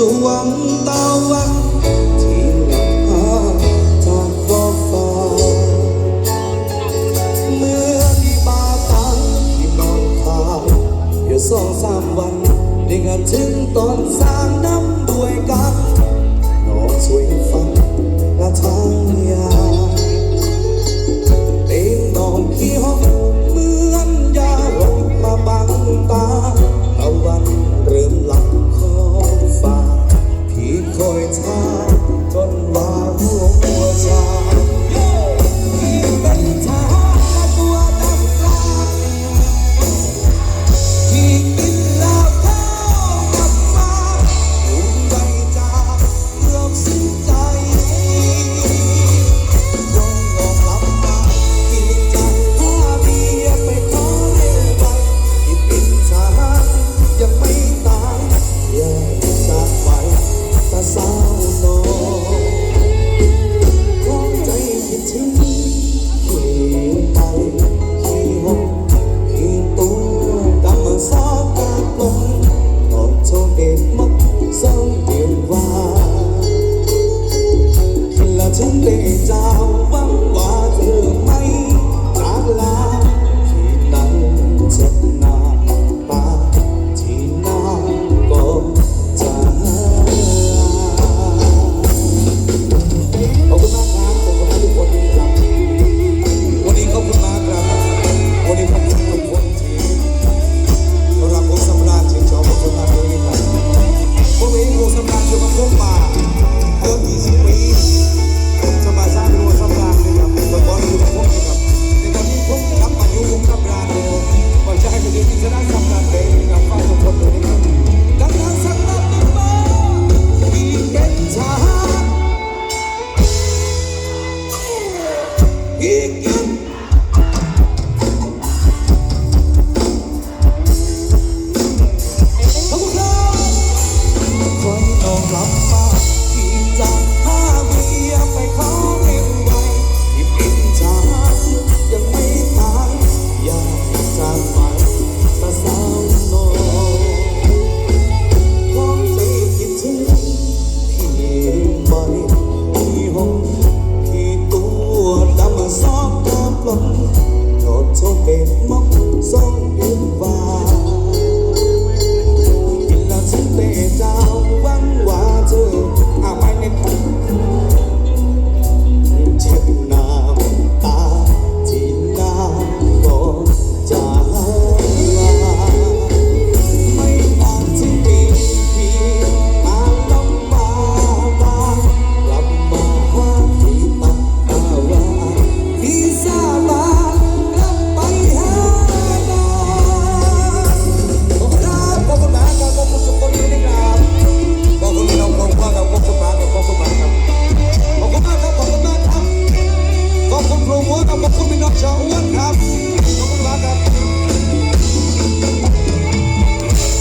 ดวงตะที่ลับพาจฟ้าเมื่อที่บาตังที่นอนทาอยู่สองสามวันได้งานถึงตอนสามน้ำด้วยกันนอนสวยฟังและทาง drop Oh, I'm a fool, not a one-half. Oh, I'm a fool.